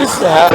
Isso é.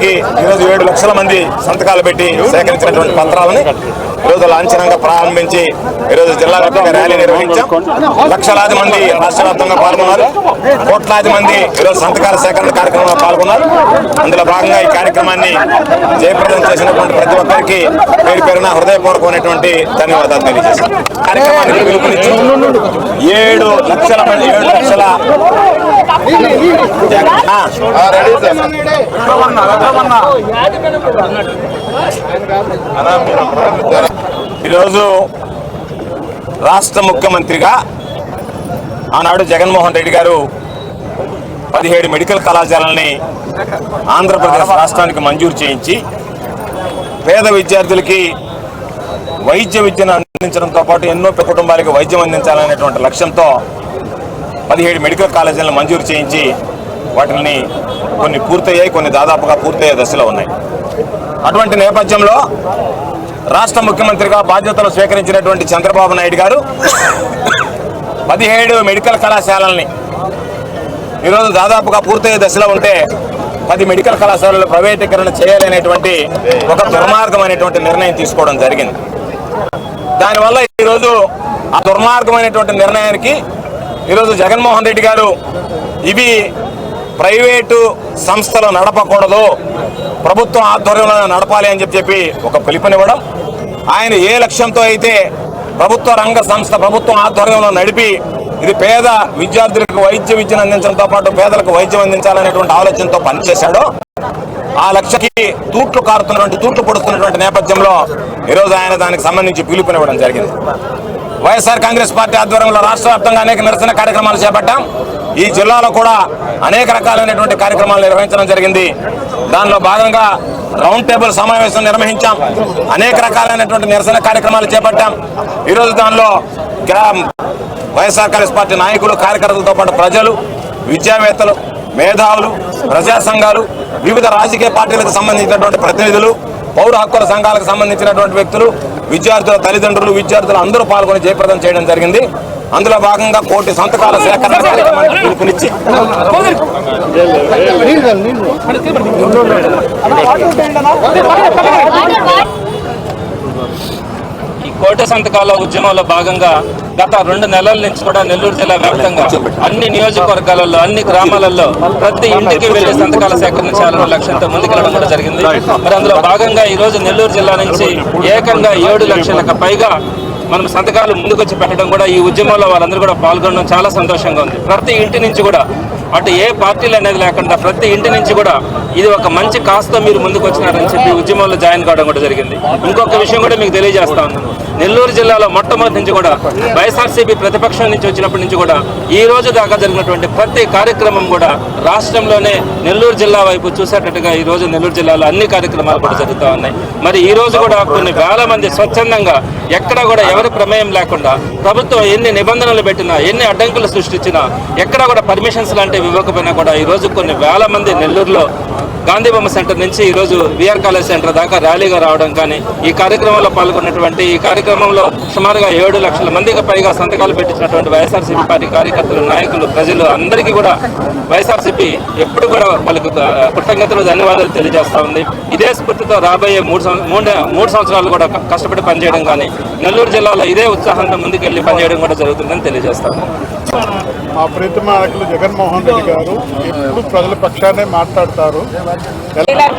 లక్షల మందికి ఈరోజు ఏడు లక్షల మంది సంతకాలు పెట్టి సేకరించినటువంటి పత్రాలని ఈరోజు లాంఛనంగా ప్రారంభించి ఈరోజు జిల్లా వ్యాప్తంగా ర్యాలీ నిర్వహించాం. లక్షలాది మంది రాష్ట్ర వ్యాప్తంగా పాల్గొన్నారు. కోట్లాది మంది ఈరోజు సంతకాల సేకరణ కార్యక్రమంలో పాల్గొన్నారు. అందులో భాగంగా ఈ కార్యక్రమాన్ని జయప్రదం చేసినటువంటి ప్రతి ఒక్కరికి పేరు పేరున హృదయపూర్వకమైనటువంటి ధన్యవాదాలు తెలియజేశారు కార్యక్రమానికి పిలుపునిచ్చి ఏడు లక్షల మంది ఏడు లక్షల ఈరోజు రాష్ట్ర ముఖ్యమంత్రిగా ఆనాడు జగన్మోహన్ రెడ్డి గారు పదిహేడు మెడికల్ కళాశాలని ఆంధ్రప్రదేశ్ రాష్ట్రానికి మంజూరు చేయించి పేద విద్యార్థులకి వైద్య విద్యను అందించడంతో పాటు ఎన్నో కుటుంబాలకు వైద్యం అందించాలనేటువంటి లక్ష్యంతో పదిహేడు మెడికల్ కాలేజీలను మంజూరు చేయించి వాటిని కొన్ని పూర్తయ్యాయి కొన్ని దాదాపుగా పూర్తయ్యే దశలో ఉన్నాయి. అటువంటి నేపథ్యంలో రాష్ట్ర ముఖ్యమంత్రిగా బాధ్యతలు స్వీకరించినటువంటి చంద్రబాబు నాయుడు గారు పదిహేడు మెడికల్ కళాశాలల్ని ఈరోజు దాదాపుగా పూర్తయ్యే దశలో ఉంటే పది మెడికల్ కళాశాలలు ప్రైవేటీకరణ చేయాలనేటువంటి ఒక దుర్మార్గమైనటువంటి నిర్ణయం తీసుకోవడం జరిగింది. దానివల్ల ఈరోజు ఆ దుర్మార్గమైనటువంటి నిర్ణయానికి ఈరోజు జగన్మోహన్ రెడ్డి గారు ఇవి ప్రైవేటు సంస్థలు నడపకూడదు ప్రభుత్వం ఆధ్వర్యంలో నడపాలి అని చెప్పి చెప్పి ఒక పిలుపునివ్వడం. ఆయన ఏ లక్ష్యంతో అయితే ప్రభుత్వ రంగ సంస్థ ప్రభుత్వం ఆధ్వర్యంలో నడిపి ఇది పేద విద్యార్థులకు వైద్య విద్యను అందించడంతో పాటు పేదలకు వైద్యం అందించాలనేటువంటి ఆలోచనతో పనిచేశాడో ఆ లక్ష్యకి తూట్లు కారుతున్నటువంటి తూట్లు పొడుస్తున్నటువంటి నేపథ్యంలో ఈరోజు ఆయన దానికి సంబంధించి పిలుపునివ్వడం జరిగింది. వైఎస్ఆర్ కాంగ్రెస్ పార్టీ ఆధ్వర్యంలో రాష్ట్ర వ్యాప్తంగా అనేక నిరసన కార్యక్రమాలు చేపట్టాం. ఈ జిల్లాలో కూడా అనేక రకాలైనటువంటి కార్యక్రమాలు నిర్వహించడం జరిగింది. దానిలో భాగంగా రౌండ్ టేబుల్ సమావేశం నిర్వహించాం. అనేక రకాలైనటువంటి నిరసన కార్యక్రమాలు చేపట్టాం. ఈరోజు దానిలో గ్రామ వైఎస్ఆర్ కాంగ్రెస్ పార్టీ నాయకులు కార్యకర్తలతో పాటు ప్రజలు విద్యావేత్తలు మేధావులు ప్రజా సంఘాలు వివిధ రాజకీయ పార్టీలకు సంబంధించినటువంటి ప్రతినిధులు పౌర హక్కుల సంఘాలకు సంబంధించినటువంటి వ్యక్తులు విద్యార్థుల తల్లిదండ్రులు విద్యార్థులు అందరూ పాల్గొని జయప్రదం చేయడం జరిగింది. అందులో భాగంగా కోటి సంతకాల సేకరణ కార్యక్రమానికి పిలుపునిచ్చి కోట సంతకాల ఉద్యమంలో భాగంగా గత రెండు నెలల నుంచి కూడా నెల్లూరు జిల్లా వ్యాప్తంగా అన్ని నియోజకవర్గాలలో అన్ని గ్రామాలలో ప్రతి ఇంటికి వెళ్ళి సంతకాల సేకరించాలన్న లక్ష్యంతో ముందుకెళ్ళడం కూడా జరిగింది. మరి అందులో భాగంగా ఈ రోజు నెల్లూరు జిల్లా నుంచి ఏకంగా ఏడు లక్షలకు పైగా మనం సంతకాలు ముందుకొచ్చి పెట్టడం కూడా ఈ ఉద్యమంలో వాళ్ళందరూ కూడా పాల్గొనడం చాలా సంతోషంగా ఉంది. ప్రతి ఇంటి నుంచి కూడా అటు ఏ పార్టీలు అనేది లేకుండా ప్రతి ఇంటి నుంచి కూడా ఇది ఒక మంచి కాస్తో మీరు ముందుకు వచ్చినారని చెప్పి ఉద్యమంలో జాయిన్ కావడం కూడా జరిగింది. ఇంకొక విషయం కూడా మీకు తెలియజేస్తా ఉన్నాను. నెల్లూరు జిల్లాలో మొట్టమొదటి నుంచి కూడా వైఎస్ఆర్సీపీ ప్రతిపక్షం నుంచి వచ్చినప్పటి నుంచి కూడా ఈ రోజు దాకా జరిగినటువంటి ప్రతి కార్యక్రమం కూడా రాష్ట్రంలోనే నెల్లూరు జిల్లా వైపు చూసేటట్టుగా ఈ రోజు నెల్లూరు జిల్లాలో అన్ని కార్యక్రమాలు కూడా జరుగుతూ ఉన్నాయి. మరి ఈ రోజు కూడా కొన్ని వేల మంది స్వచ్ఛందంగా ఎక్కడ కూడా ఎవరి ప్రమేయం లేకుండా ప్రభుత్వం ఎన్ని నిబంధనలు పెట్టినా ఎన్ని అడ్డంకులు సృష్టించినా ఎక్కడ కూడా పర్మిషన్స్ లాంటివి ఇవ్వకపోయినా కూడా ఈరోజు కొన్ని వేల మంది నెల్లూరులో గాంధీ బొమ్మ సెంటర్ నుంచి ఈరోజు విఆర్ కాలేజ్ సెంటర్ దాకా ర్యాలీగా రావడం కానీ ఈ కార్యక్రమంలో పాల్గొన్నటువంటి ఈ కార్యక్రమంలో సుమారుగా ఏడు లక్షల మందికి పైగా సంతకాలు పెట్టించినటువంటి వైఎస్ఆర్సీపీ పార్టీ కార్యకర్తలు నాయకులు ప్రజలు అందరికీ కూడా వైఎస్ఆర్సీపీ ఎప్పుడు కూడా వాళ్ళకు కృతజ్ఞతలు ధన్యవాదాలు తెలియజేస్తా ఉంది. ఇదే స్ఫూర్తితో రాబోయే మూడు మూడు సంవత్సరాలు కూడా కష్టపడి పనిచేయడం కానీ నెల్లూరు జిల్లాలో ఇదే ఉత్సాహంతో ముందుకెళ్ళి పనిచేయడం కూడా జరుగుతుందని తెలియజేస్తాను మా ప్రీతి నాయకులు జగన్మోహన్ రెడ్డి గారు ఎప్పుడు ప్రజల పక్షానే మాట్లాడతారు.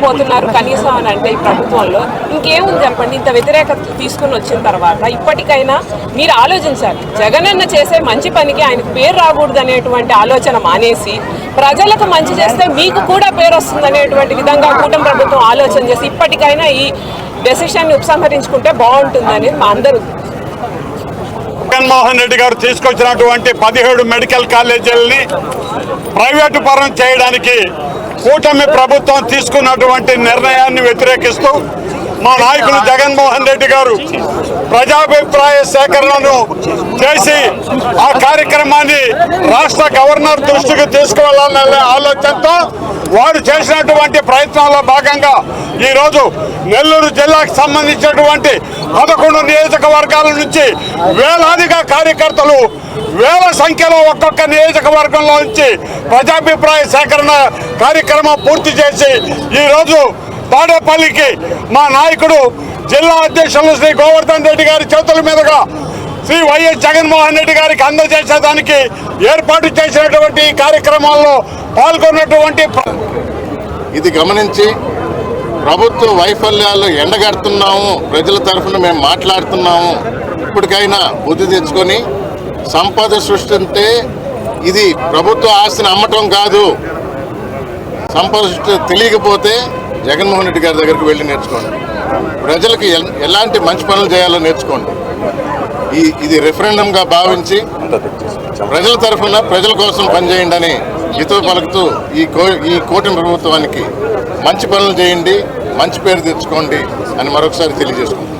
పోతున్నారు కనీసం అని అంటే ఈ ప్రభుత్వంలో. ఇంకేముంది చెప్పండి? ఇంత వ్యతిరేకత తీసుకుని వచ్చిన తర్వాత ఇప్పటికైనా మీరు ఆలోచించాలి. జగనన్న చేసే మంచి పనికి ఆయనకు పేరు రాకూడదు అనేటువంటి ఆలోచన మానేసి ప్రజలకు మంచి చేస్తే మీకు కూడా పేరు వస్తుంది అనేటువంటి విధంగా కూటమి ప్రభుత్వం ఆలోచన చేసి ఇప్పటికైనా ఈ డెసిషన్ ఉపసంహరించుకుంటే బాగుంటుందని మా అందరూ. జగన్మోహన్ రెడ్డి గారు తీసుకొచ్చినటువంటి పదిహేడు మెడికల్ కాలేజీలని ప్రైవేటు పరం చేయడానికి కూటమి ప్రభుత్వం తీసుకున్నటువంటి నిర్ణయాన్ని వ్యతిరేకిస్తూ మా నాయకులు జగన్మోహన్ రెడ్డి గారు ప్రజాభిప్రాయ సేకరణను చేసి ఆ కార్యక్రమాన్ని రాష్ట్ర గవర్నర్ దృష్టికి తీసుకువెళ్ళాలనే ఆలోచనతో వారు చేసినటువంటి ప్రయత్నాల్లో భాగంగా ఈరోజు నెల్లూరు జిల్లాకు సంబంధించినటువంటి పదకొండు నియోజకవర్గాల నుంచి వేలాదిగా కార్యకర్తలు వేల సంఖ్యలో ఒక్కొక్క నియోజకవర్గంలో నుంచి ప్రజాభిప్రాయ సేకరణ కార్యక్రమం పూర్తి చేసి ఈరోజు తాడేపల్లికి మా నాయకుడు జిల్లా అధ్యక్షులు శ్రీ గోవర్ధన్ రెడ్డి గారి చేతుల మీదుగా శ్రీ వైఎస్ జగన్మోహన్ రెడ్డి గారికి అందజేసేదానికి ఏర్పాటు చేసినటువంటి కార్యక్రమాల్లో పాల్గొన్నటువంటి ఇది గమనించి ప్రభుత్వ వైఫల్యాలు ఎండగడుతున్నాము. ప్రజల తరఫున మేము మాట్లాడుతున్నాము. ఇప్పటికైనా బుద్ధి తెచ్చుకొని సంపద సృష్టింటే ఇది ప్రభుత్వ ఆస్తిని అమ్మటం కాదు. సంపద సృష్టి తెలియకపోతే జగన్మోహన్ రెడ్డి గారి దగ్గరికి వెళ్ళి నేర్చుకోండి. ప్రజలకు ఎలాంటి మంచి పనులు చేయాలో నేర్చుకోండి. ఈ ఇది రెఫరెండంగా భావించి ప్రజల తరఫున ప్రజల కోసం పనిచేయండి అని ఇతరు పలుకుతూ ఈ కో ఈ కూటమి ప్రభుత్వానికి మంచి పనులు చేయండి మంచి పేరు తెచ్చుకోండి అని మరొకసారి తెలియజేసుకుంటాం